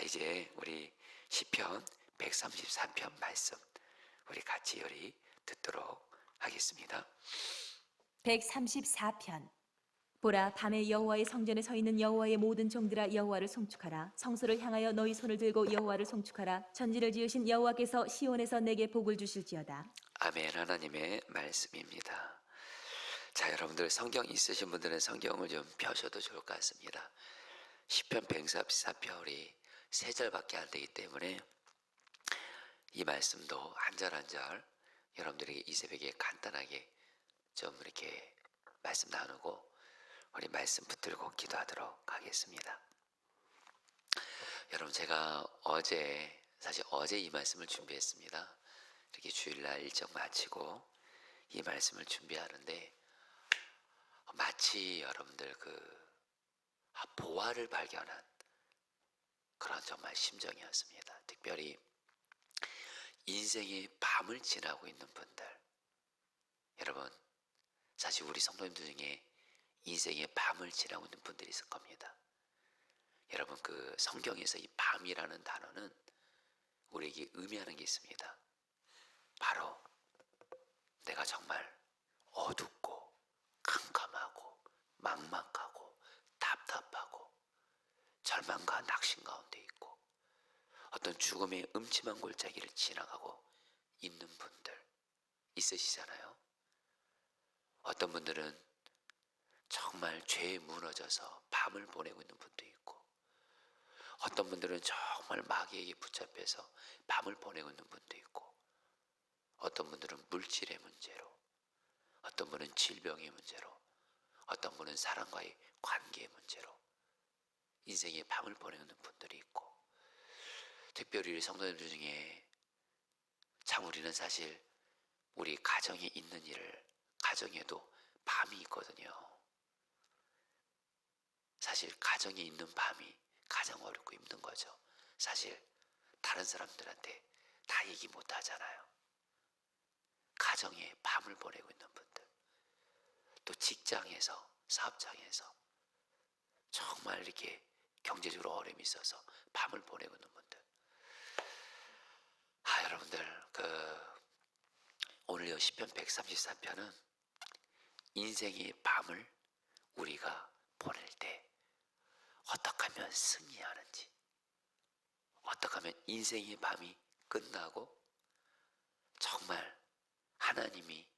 자 이제 우리 시편 134편 말씀 우리 같이 열이 듣도록 하겠습니다. 134편 보라 밤에 여호와의 성전에 서 있는 여호와의 모든 종들아 여호와를 송축하라 성소를 향하여 너희 손을 들고 여호와를 송축하라 천지를 지으신 여호와께서 시온에서 내게 복을 주실지어다 아멘 하나님의 말씀입니다. 자 여러분들 성경 있으신 분들은 성경을 좀 펴셔도 좋을 것 같습니다. 시편 134편 우리 세 절밖에 안 되기 때문에 이 말씀도 한 절 한 절 여러분들에게 이 새벽에 간단하게 좀 이렇게 말씀 나누고 우리 말씀 붙들고 기도하도록 하겠습니다. 여러분 제가 어제 사실 어제 이 말씀을 준비했습니다. 이렇게 주일날 일정 마치고 이 말씀을 준비하는데 마치 여러분들 그 아, 보화를 발견한 그런 정말 심정이었습니다. 특별히 인생의 밤을 지나고 있는 분들 여러분 사실 우리 성도님들 중에 인생의 밤을 지나고 있는 분들이 있을 겁니다. 여러분 그 성경에서 이 밤이라는 단어는 우리에게 의미하는 게 있습니다. 바로 내가 정말 어둡고 캄캄하고 막막하고 답답하고 절망과 낙심 가운데 있고 어떤 죽음의 음침한 골짜기를 지나가고 있는 분들 있으시잖아요. 어떤 분들은 정말 죄에 무너져서 밤을 보내고 있는 분도 있고 어떤 분들은 정말 마귀에게 붙잡혀서 밤을 보내고 있는 분도 있고 어떤 분들은 물질의 문제로 어떤 분은 질병의 문제로 어떤 분은 사람과의 관계의 문제로 인생의 밤을 보내는 분들이 있고 특별히 우리 성도님들 중에 참 우리는 사실 우리 가정에 있는 일을 가정에도 밤이 있거든요. 사실 가정에 있는 밤이 가장 어렵고 힘든 거죠. 사실 다른 사람들한테 다 얘기 못 하잖아요. 가정에 밤을 보내고 있는 분들, 또 직장에서, 사업장에서 정말 이렇게 경제적으로 어려움이 있어서 밤을 보내고 있는 분들. 아, 여러분들, 그, 오늘 이 시편 134편은 인생의 밤을 우리가 보낼 때 어떻게 하면 승리하는지, 어떻게 하면 인생의 밤이 끝나고 정말 하나님이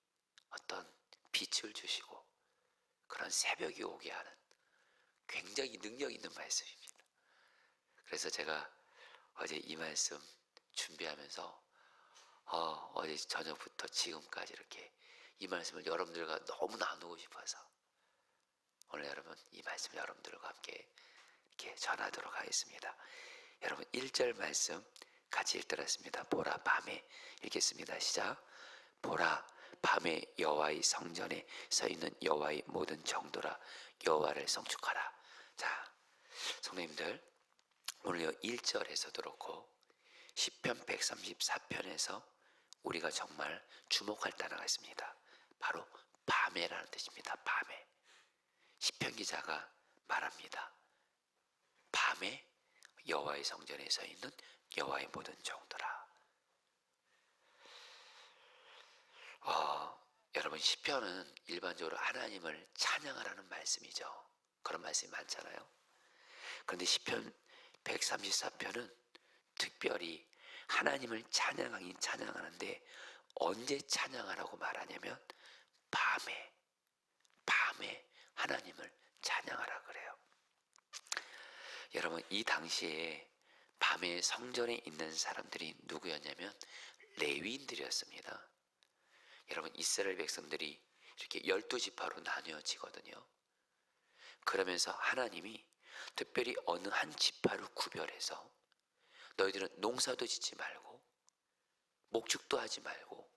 어떤 빛을 주시고 그런 새벽이 오게 하는 굉장히 능력 있는 말씀입니다. 그래서 제가 어제 이 말씀 준비하면서 어, 어제 저녁부터 지금까지 이렇게 이 말씀을 여러분들과 너무 나누고 싶어서 오늘 여러분 이 말씀 여러분들과 함께 이렇게 전하도록 하겠습니다. 여러분 1절 말씀 같이 읽도록습니다 보라 밤에 읽겠습니다. 시작. 보라 밤에 여호와의 성전에 서 있는 여호와의 모든 정도라 여호와를 성축하라. 자, 성도님들 오늘 1절에서도 그렇고 시편 134편에서 우리가 정말 주목할 단어가 있습니다. 바로 밤에라는 뜻입니다. 밤에. 시편 기자가 말합니다. 밤에 여호와의 성전에 서 있는 여호와의 모든 정도라. 어, 여러분 시편은 일반적으로 하나님을 찬양하라는 말씀이죠. 그런 말씀이 많잖아요. 그런데 시편 134편은 특별히 하나님을 찬양하긴 찬양하는데 언제 찬양하라고 말하냐면 밤에 밤에 하나님을 찬양하라 그래요. 여러분 이 당시에 밤에 성전에 있는 사람들이 누구였냐면 레위인들이었습니다. 여러분 이스라엘 백성들이 이렇게 열두 지파로 나뉘어지거든요. 그러면서 하나님이 특별히 어느 한 지파를 구별해서 너희들은 농사도 짓지 말고 목축도 하지 말고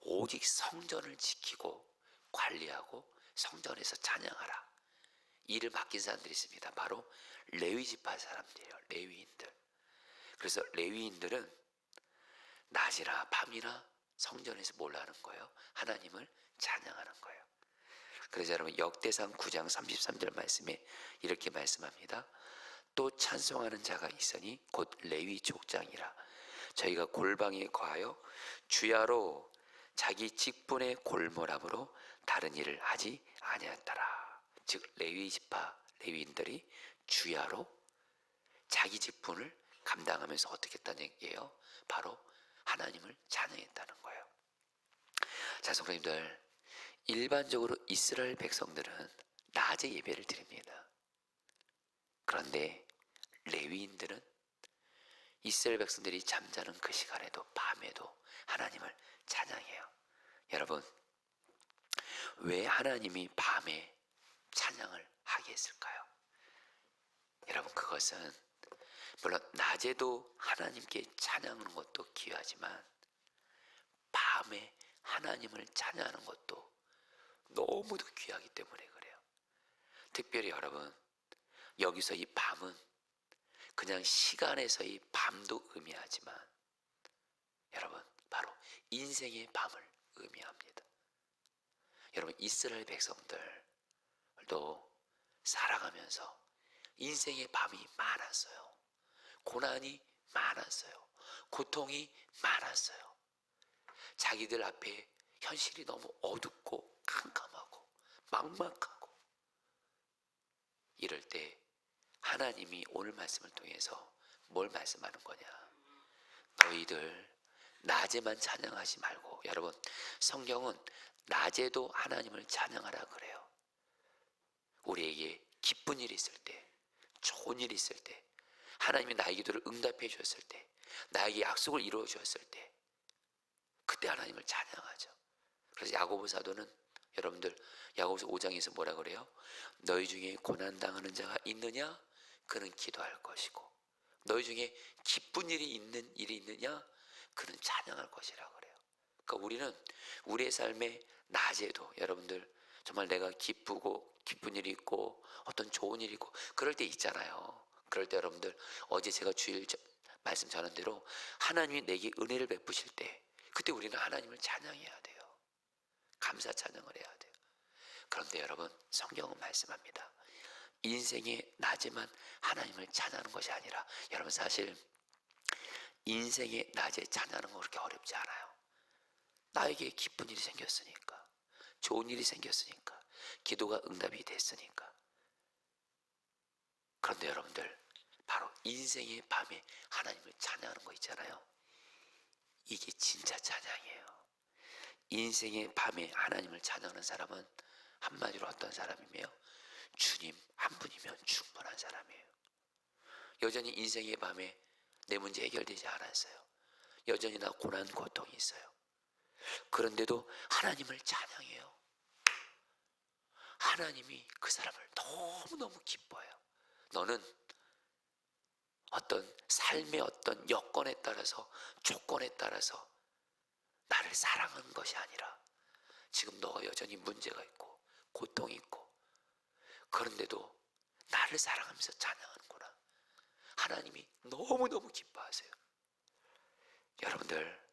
오직 성전을 지키고 관리하고 성전에서 찬양하라. 일을 맡긴 사람들이 있습니다. 바로 레위 지파 사람들이에요. 레위인들. 그래서 레위인들은 낮이나 밤이나 성전에서 뭘 하는 거예요? 하나님을 찬양하는 거예요. 그래서 여러분 역대상 9장 33절 말씀에 이렇게 말씀합니다. 또 찬송하는 자가 있으니 곧 레위 족장이라. 저희가 골방에 거하여 주야로 자기 직분의 골몰함으로 다른 일을 하지 아니하였더라. 즉 레위 지파 레위인들이 주야로 자기 직분을 감당하면서 어떻게 했다는 얘기예요? 바로 하나님을 찬양했다는 거예요. 자 성도님들 일반적으로 이스라엘 백성들은 낮에 예배를 드립니다. 그런데 레위인들은 이스라엘 백성들이 잠자는 그 시간에도 밤에도 하나님을 찬양해요. 여러분, 왜 하나님이 밤에 찬양을 하게 했을까요? 여러분, 그것은 물론 낮에도 하나님께 찬양하는 것도 귀하지만 밤에 하나님을 찬양하는 것도 너무도 귀하기 때문에 그래요. 특별히 여러분, 여기서 이 밤은 그냥 시간에서의 밤도 의미하지만 여러분, 바로 인생의 밤을 의미합니다. 여러분, 이스라엘 백성들도 살아가면서 인생의 밤이 많았어요. 고난이 많았어요. 고통이 많았어요. 자기들 앞에 현실이 너무 어둡고 캄캄하고 막막하고. 이럴 때 하나님이 오늘 말씀을 통해서 뭘 말씀하는 거냐? 너희들 낮에만 찬양하지 말고 여러분 성경은 낮에도 하나님을 찬양하라 그래요. 우리에게 기쁜 일이 있을 때 좋은 일이 있을 때 하나님이 나의 기도를 응답해 주셨을 때 나에게 약속을 이루어 주었을 때 그때 하나님을 찬양하죠. 그래서 야고보 사도는 여러분들 야고보서 5장에서 뭐라 그래요? 너희 중에 고난 당하는 자가 있느냐? 그는 기도할 것이고 너희 중에 기쁜 일이 있는 일이 있느냐? 그는 찬양할 것이라 그래요. 그러니까 우리는 우리의 삶에 낮에도 여러분들 정말 내가 기쁘고 기쁜 일이 있고 어떤 좋은 일이 있고 그럴 때 있잖아요. 그럴 때 여러분들 어제 제가 주일 저- 말씀 전한 대로 하나님이 내게 은혜를 베푸실 때 그때 우리는 하나님을 찬양해야 돼요. 감사 찬양을 해야 돼요. 그런데 여러분 성경은 말씀합니다. 인생의 낮에만 하나님을 찬양하는 것이 아니라 여러분 사실 인생의 낮에 찬양하는 건 그렇게 어렵지 않아요. 나에게 기쁜 일이 생겼으니까 좋은 일이 생겼으니까 기도가 응답이 됐으니까 그런데 여러분들 바로 인생의 밤에 하나님을 찬양하는 거 있잖아요. 이게 진짜 찬양이에요. 인생의 밤에 하나님을 찬양하는 사람은 한마디로 어떤 사람이며 주님 한 분이면 충분한 사람이에요. 여전히 인생의 밤에 내 문제 해결되지 않았어요. 여전히 나 고난 고통이 있어요. 그런데도 하나님을 찬양해요. 하나님이 그 사람을 너무너무 기뻐해요. 너는 어떤 삶의 어떤 여건에 따라서 조건에 따라서 나를 사랑하는 것이 아니라 지금 너가 여전히 문제가 있고 고통이 있고 그런데도 나를 사랑하면서 찬양하는구나. 하나님이 너무너무 기뻐하세요. 여러분들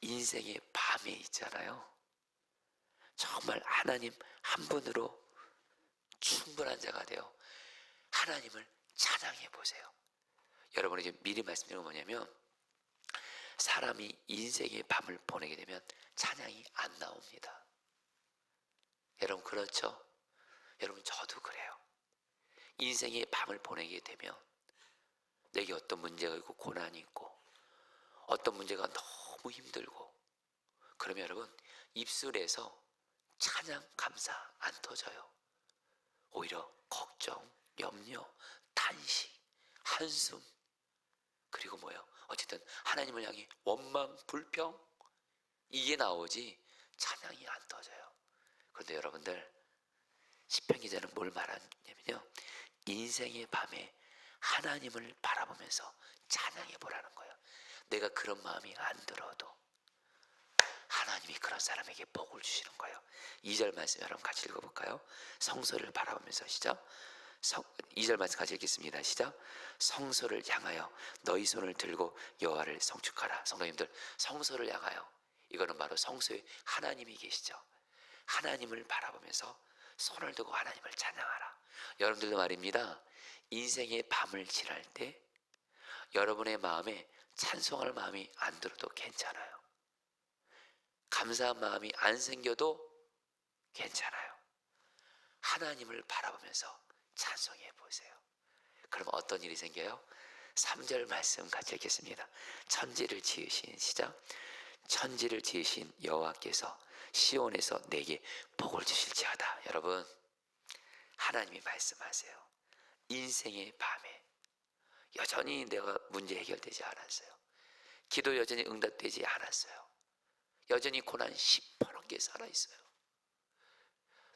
인생의 밤에 있잖아요. 정말 하나님 한 분으로 충분한 자가 되어 하나님을 찬양해 보세요. 여러분이 지금 미리 말씀드린 건 뭐냐면 사람이 인생의 밤을 보내게 되면 찬양이 안 나옵니다. 여러분 그렇죠? 여러분 저도 그래요. 인생의 밤을 보내게 되면 내게 어떤 문제가 있고 고난이 있고 어떤 문제가 너무 힘들고 그러면 여러분 입술에서 찬양 감사 안 터져요. 오히려 걱정, 염려, 탄식, 한숨 그리고 뭐요? 어쨌든 하나님을 향해 원망, 불평 이게 나오지 찬양이 안 터져요. 그런데 여러분들 시편 기자는 뭘 말하냐면요. 인생의 밤에 하나님을 바라보면서 찬양해 보라는 거예요. 내가 그런 마음이 안 들어도 하나님이 그런 사람에게 복을 주시는 거예요. 2절 말씀 여러분 같이 읽어볼까요? 성소를 바라보면서 시작. 성, 2절 말씀 같이 읽겠습니다. 시작. 성소를 향하여 너희 손을 들고 여호와를 성축하라. 성도님들 성소를 향하여 이거는 바로 성소에 하나님이 계시죠. 하나님을 바라보면서 손을 들고 하나님을 찬양하라. 여러분들도 말입니다. 인생의 밤을 지날 때 여러분의 마음에 찬송할 마음이 안 들어도 괜찮아요. 감사한 마음이 안 생겨도 괜찮아요. 하나님을 바라보면서 찬송해 보세요. 그럼 어떤 일이 생겨요? 3절 말씀 같이 읽겠습니다. 천지를 지으신 시작. 천지를 지으신 여호와께서 시온에서 내게 복을 주실지어다. 여러분, 하나님이 말씀하세요. 인생의 밤에 여전히 내가 문제 해결되지 않았어요. 기도 여전히 응답되지 않았어요. 여전히 고난 시퍼렇게 살아 있어요.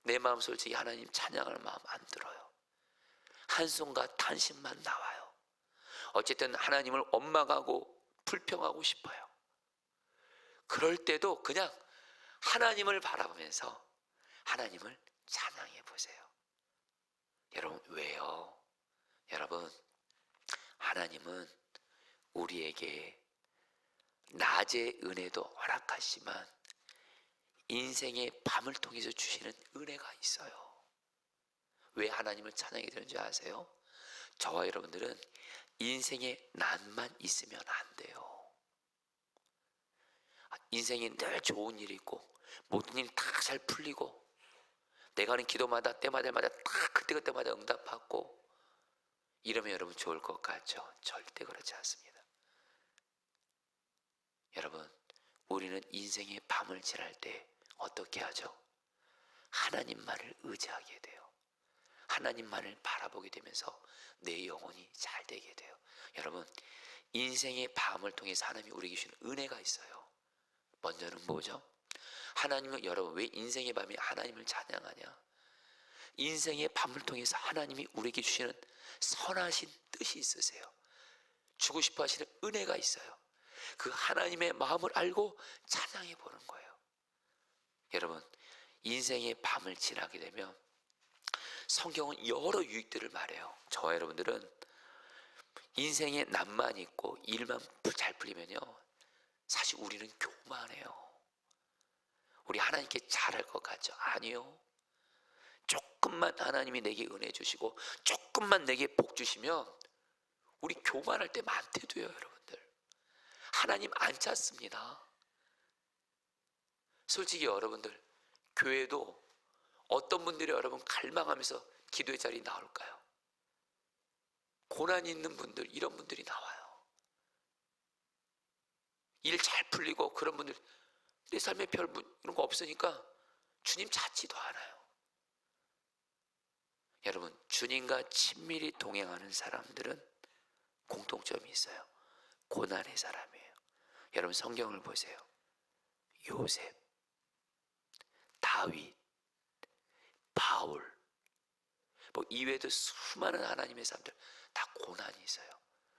내 마음 솔직히 하나님 찬양할 마음 안 들어요. 한숨과 탄식만 나와요. 어쨌든 하나님을 원망하고 불평하고 싶어요. 그럴 때도 그냥 하나님을 바라보면서 하나님을 찬양해 보세요. 여러분, 왜요? 여러분, 하나님은 우리에게 낮의 은혜도 허락하시지만 인생의 밤을 통해서 주시는 은혜가 있어요. 왜 하나님을 찬양해 되는지 아세요? 저와 여러분들은 인생의 난만 있으면 안 돼요. 인생이 늘 좋은 일이 있고 모든 일이 다 잘 풀리고 내가 하는 기도마다 때마다 마다 다 그때그때마다 응답받고 이러면 여러분 좋을 것 같죠? 절대 그렇지 않습니다. 여러분, 우리는 인생의 밤을 지날 때 어떻게 하죠? 하나님만을 의지하게 돼요. 하나님만을 바라보게 되면서 내 영혼이 잘 되게 돼요. 여러분, 인생의 밤을 통해서 하나님이 우리에게 주시는 은혜가 있어요. 먼저는 뭐죠? 하나님은 여러분 왜 인생의 밤에 하나님을 찬양하냐? 인생의 밤을 통해서 하나님이 우리에게 주시는 선하신 뜻이 있으세요. 주고 싶어 하시는 은혜가 있어요. 그 하나님의 마음을 알고 찬양해 보는 거예요. 여러분, 인생의 밤을 지나게 되면 성경은 여러 유익들을 말해요. 저와 여러분들은 인생에 남만 있고 일만 잘 풀리면요. 사실 우리는 교만해요. 우리 하나님께 잘할 것 같죠? 아니요. 조금만 하나님이 내게 은혜 주시고 조금만 내게 복 주시면 우리 교만할 때 많대도요, 여러분들. 하나님 안 찾습니다. 솔직히 여러분들 교회도 어떤 분들이 여러분 갈망하면서 기도의 자리 나올까요? 고난 있는 분들 이런 분들이 나와요. 일 잘 풀리고 그런 분들 내 삶에 별 문- 이런 거 없으니까 주님 찾지도 않아요. 여러분 주님과 친밀히 동행하는 사람들은 공통점이 있어요. 고난의 사람이에요. 여러분 성경을 보세요. 요셉, 다윗, 바울, 뭐 이외에도 수많은 하나님의 사람들 다 고난이 있어요.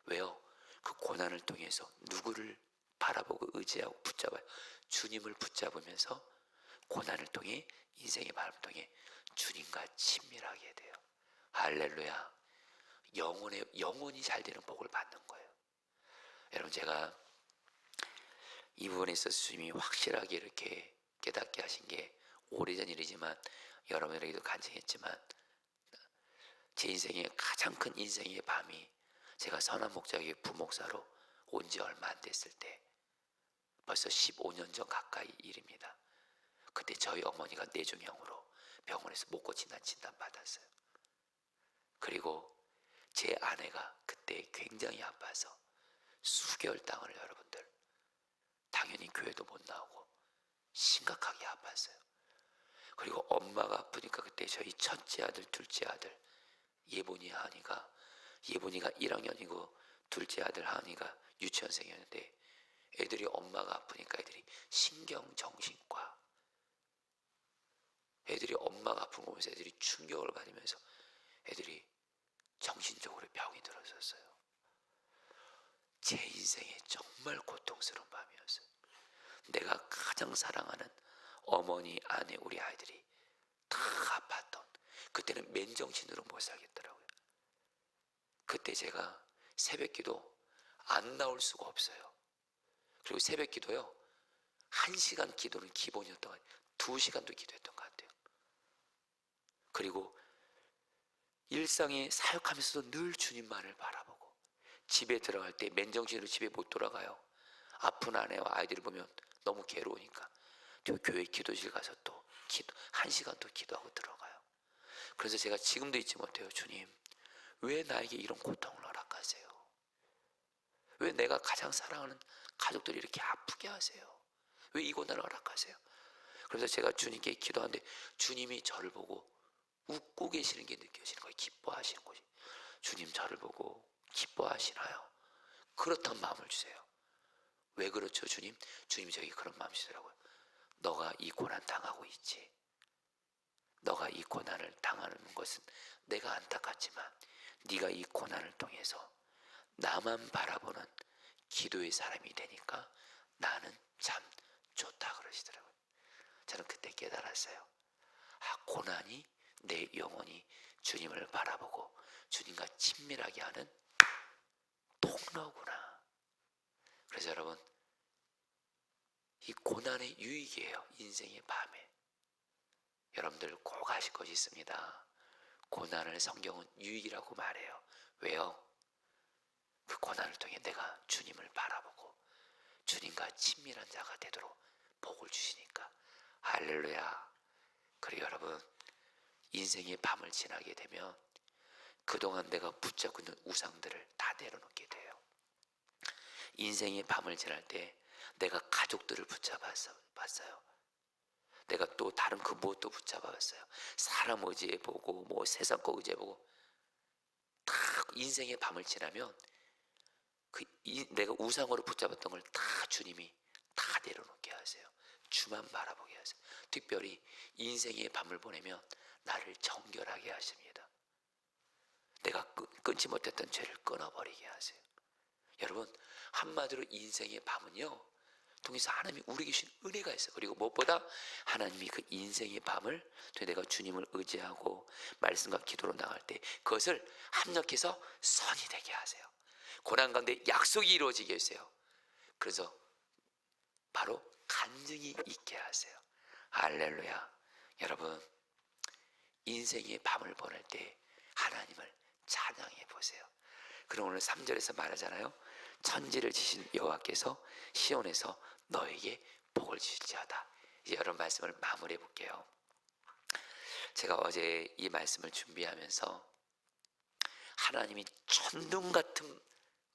왜요? 그 고난을 통해서 누구를 바라보고 의지하고 붙잡아요. 주님을 붙잡으면서 고난을 통해 인생의 마음을 통해 주님과 친밀하게 돼요. 할렐루야. 영혼의 영혼이 잘 되는 복을 받는 거예요. 여러분 제가 이 부분에 있어서 주님이 확실하게 이렇게 깨닫게 하신 게 오래전 일이지만 여러분에게도 간증했지만 제 인생의 가장 큰 인생의 밤이 제가 선한 목자의 부목사로 온 지 얼마 안 됐을 때 벌써 15년 전 가까이 일입니다. 그때 저희 어머니가 뇌종양으로 병원에서 못 고친다는 진단 받았어요. 그리고 제 아내가 그때 굉장히 아파서 수개월 당을 여러분들 당연히 교회도 못 나오고 심각하게 아팠어요. 그리고 엄마가 아프니까 그때 저희 첫째 아들, 둘째 아들 예본이 하니가 예본이가 1학년이고 둘째 아들 하니가 유치원생이었는데 애들이 엄마가 아프니까 애들이 신경정신과 애들이 엄마가 아픈 거 보면서 애들이 충격을 받으면서 애들이 정신적으로 병이 들었었어요. 제 인생에 정말 고통스러운 밤이었어요. 내가 가장 사랑하는 어머니, 아내, 우리 아이들이 다 아팠던 그때는 맨정신으로 못 살겠더라고요. 그때 제가 새벽 기도 안 나올 수가 없어요. 그리고 새벽 기도요. 한 시간 기도는 기본이었던 것 같아요. 두 시간도 기도했던 것 같아요. 그리고 일상에 사역하면서도 늘 주님만을 바라보고 집에 들어갈 때 맨정신으로 집에 못 돌아가요. 아픈 아내와 아이들을 보면 너무 괴로우니까 저 교회 기도실 가서 또 기도 한 시간 또 기도하고 들어가요. 그래서 제가 지금도 잊지 못해요. 주님, 왜 나에게 이런 고통을 허락하세요? 왜 내가 가장 사랑하는 가족들이 이렇게 아프게 하세요? 왜 이 고난을 허락하세요? 그래서 제가 주님께 기도하는데 주님이 저를 보고 웃고 계시는 게 느껴지는 거예요. 기뻐하시는 거지. 주님 저를 보고 기뻐하시나요? 그렇단 마음을 주세요. 왜 그렇죠, 주님? 주님이 저에게 그런 마음 주더라고요. 너가 이 고난 당하고 있지. 너가 이 고난을 당하는 것은 내가 안타깝지만 네가 이 고난을 통해서 나만 바라보는 기도의 사람이 되니까 나는 참 좋다 그러시더라고요. 저는 그때 깨달았어요. 아, 고난이 내 영혼이 주님을 바라보고 주님과 친밀하게 하는 통로구나. 그래서 여러분, 이 고난의 유익이에요. 인생의 밤에. 여러분들 꼭 아실 것이 있습니다. 고난을 성경은 유익이라고 말해요. 왜요? 그 고난을 통해 내가 주님을 바라보고 주님과 친밀한 자가 되도록 복을 주시니까 할렐루야. 그리고 여러분 인생의 밤을 지나게 되면 그동안 내가 붙잡고 있는 우상들을 다 내려놓게 돼요. 인생의 밤을 지날 때 내가 가족들을 붙잡았어 봤어요. 내가 또 다른 그 무엇도 붙잡아봤어요. 사람 의지해 보고 뭐 세상 거 의지해 보고 다 인생의 밤을 지나면 그 이, 내가 우상으로 붙잡았던 걸 다 주님이 다 내려놓게 하세요. 주만 바라보게 하세요. 특별히 인생의 밤을 보내면 나를 정결하게 하십니다. 내가 끊, 끊지 못했던 죄를 끊어버리게 하세요. 여러분 한마디로 인생의 밤은요. 통해서 하나님이 우리 계신 은혜가 있어요. 그리고 무엇보다 하나님이 그 인생의 밤을 내가 주님을 의지하고 말씀과 기도로 나갈 때 그것을 합력해서 선이 되게 하세요. 고난 가운데 약속이 이루어지게 하세요. 그래서 바로 간증이 있게 하세요. 할렐루야. 여러분 인생의 밤을 보낼 때 하나님을 찬양해 보세요. 그럼 오늘 3절에서 말하잖아요. 천지를 지신 여호와께서 시온에서 너에게 복을 주실지어다. 이제 여러분 말씀을 마무리해 볼게요. 제가 어제 이 말씀을 준비하면서 하나님이 천둥 같은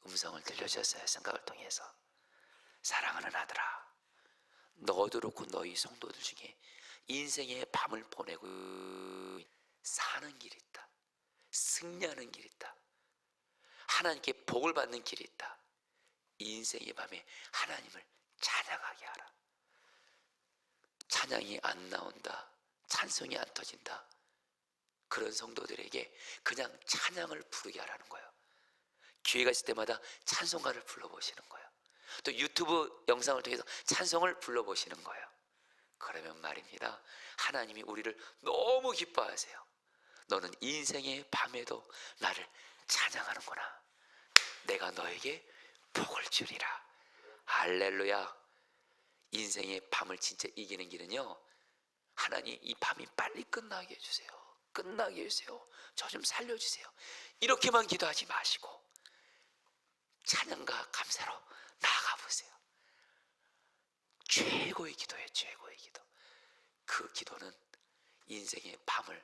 음성을 들려주셨어요. 생각을 통해서 사랑하는 아들아, 너도 그렇고 너희 성도들 중에 인생의 밤을 보내고 사는 길이 있다. 승리하는 길이 있다. 하나님께 복을 받는 길이 있다. 이 인생의 밤에 하나님을 찬양하게 하라. 찬양이 안 나온다. 찬송이 안 터진다. 그런 성도들에게 그냥 찬양을 부르게 하라는 거예요. 기회가 있을 때마다 찬송가를 불러보시는 거예요. 또 유튜브 영상을 통해서 찬송을 불러보시는 거예요. 그러면 말입니다. 하나님이 우리를 너무 기뻐하세요. 너는 인생의 밤에도 나를 찬양하는구나. 내가 너에게 복을 주리라. 할렐루야. 인생의 밤을 진짜 이기는 길은요. 하나님 이 밤이 빨리 끝나게 해주세요. 끝나게 해주세요. 저 좀 살려주세요. 이렇게만 기도하지 마시고 찬양과 감사로 나아가 보세요. 최고의 기도예요. 최고의 기도. 그 기도는 인생의 밤을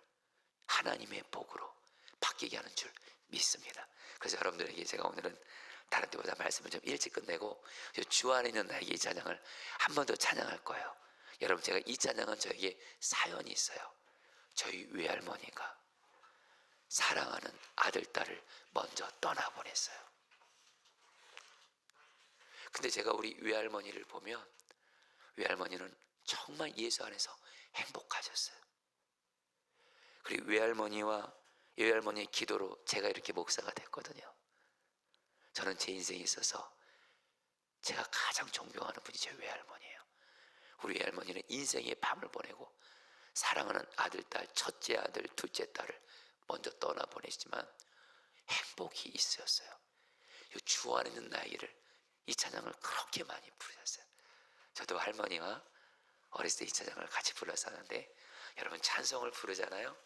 하나님의 복으로 바뀌게 하는 줄 믿습니다. 그래서 여러분들에게 제가 오늘은 다른 때보다 말씀을 좀 일찍 끝내고 주 안에 있는 나에게 이 찬양을 한 번 더 찬양할 거예요. 여러분 제가 이 찬양은 저에게 사연이 있어요. 저희 외할머니가 사랑하는 아들 딸을 먼저 떠나보냈어요. 근데 제가 우리 외할머니를 보면 외할머니는 정말 예수 안에서 행복하셨어요. 그리고 외할머니와 외할머니의 기도로 제가 이렇게 목사가 됐거든요. 저는 제 인생에 있어서 제가 가장 존경하는 분이 제 외할머니예요. 우리 외할머니는 인생의 밤을 보내고 사랑하는 아들, 딸, 첫째 아들, 둘째 딸을 먼저 떠나보내시지만 행복이 있으셨어요. 이주 안에 있는 나에게를 이 찬양을 그렇게 많이 부르셨어요. 저도 할머니와 어렸을 때 이 찬양을 같이 불렀었는데 여러분 찬송을 부르잖아요.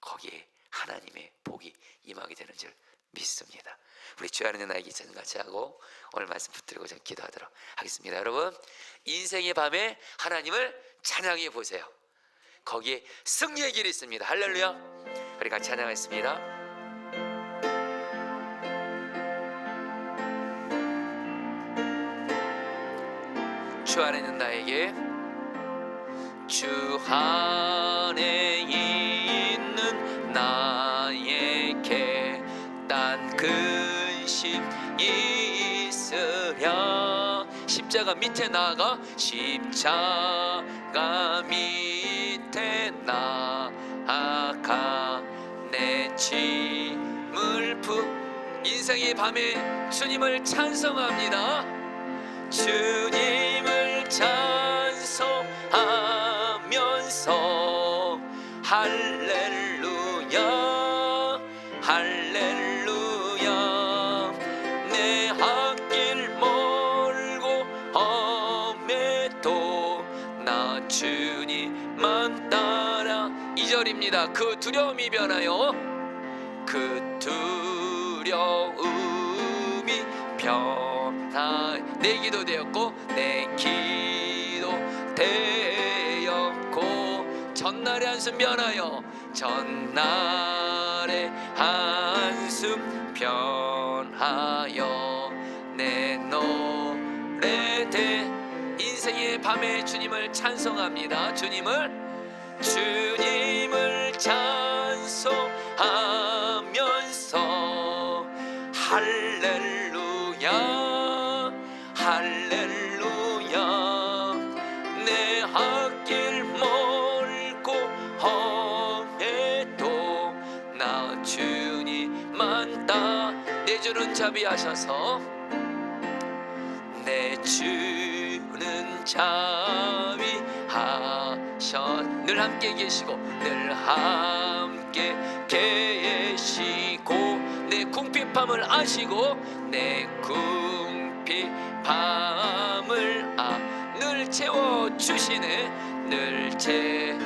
거기에 하나님의 복이 임하게 되는 줄 믿습니다. 우리 주 안에 있는 나에게 전 같이 하고 오늘 말씀 붙들고 좀 기도하도록 하겠습니다. 여러분 인생의 밤에 하나님을 찬양해 보세요. 거기에 승리의 길이 있습니다. 할렐루야. 우리 같이 찬양하겠습니다. 주 안에 있는 나에게 주 안에 있는 근심 있으랴. 십자가 밑에 나가 십자가 밑에 나아가 내 짐을 푸 인생의 밤에 주님을 찬송합니다. 주님을 찬송하면서 할렐 2절입니다. 그 두려움이 변하여 그 두려움이 변하 내 기도 되었고 내 기도 되었고 전날의 한숨 변하여 전날의 한숨 변하여 내 노래 대 인생의 밤에 주님을 찬송합니다. 주님을 주님을 찬송하면서 할렐루야 할렐루야. 내 앞길 멀고 험해도 나 주님만 따내 주는 자비하셔서 내 주는 자 비하셔. 늘 함께 계시고 늘 함께 계시고 내 궁핍함을 아시고 내 궁핍함을 아늘 채워 주시네. 늘 채.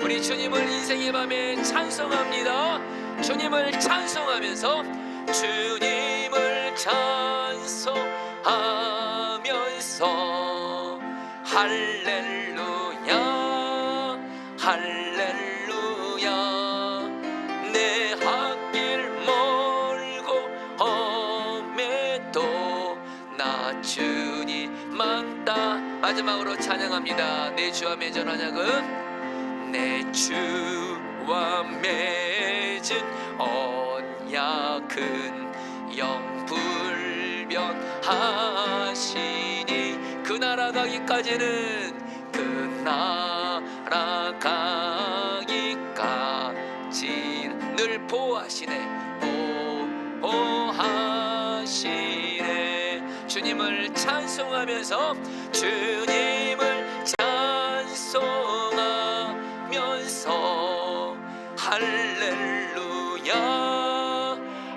우리 주님을 인생의 밤에 찬송합니다. 주님을 찬송하면서 주님을 찬송하면서 할 찬양합니다. 내 주와 맺은 언약은 내 주와 맺은 언약은 영불변하시니 그 나라 가기까지는 그 나라 가기까지 늘 보호하시네. 보호하시네. 주님을 찬송하면서 주님을 찬송하면서 할렐루야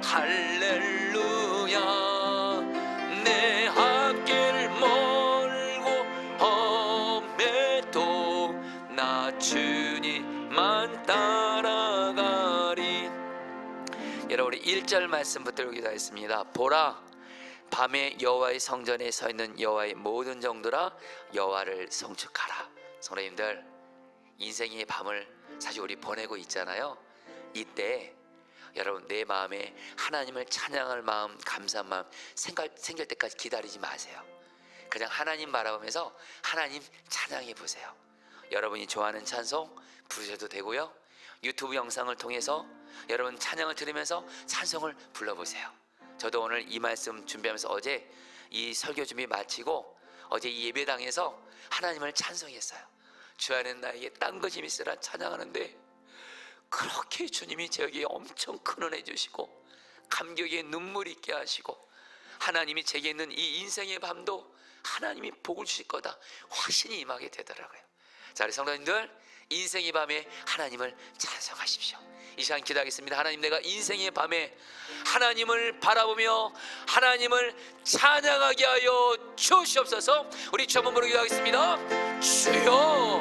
할렐루야. 내 앞길 멀고 험해도 나 주님만 따라가리. 여러분 우리 1절 말씀 붙들고 기도하겠습니다. 보라 밤에 여호와의 성전에 서 있는 여호와의 모든 정도라 여호와를 송축하라 성도님들 인생의 밤을 사실 우리 보내고 있잖아요. 이때 여러분 내 마음에 하나님을 찬양할 마음 감사한 마음 생각, 생길 때까지 기다리지 마세요. 그냥 하나님 바라보면서 하나님 찬양해 보세요. 여러분이 좋아하는 찬송 부르셔도 되고요. 유튜브 영상을 통해서 여러분 찬양을 들으면서 찬송을 불러보세요. 저도 오늘 이 말씀 준비하면서 어제 이 설교 준비 마치고 어제 이 예배당에서 하나님을 찬송했어요. 주 안에 나에게 딴 것이 있으라 찬양하는데 그렇게 주님이 저에게 엄청 큰 은혜 주시고 감격에 눈물 있게 하시고 하나님이 제게 있는 이 인생의 밤도 하나님이 복을 주실 거다. 확신이 임하게 되더라고요. 자 우리 성도님들 인생의 밤에 하나님을 찬송하십시오. 이 시간 기도하겠습니다. 하나님 내가 인생의 밤에 하나님을 바라보며 하나님을 찬양하게 하여 주시옵소서. 우리 주 한번 부르기도 하겠습니다. 주여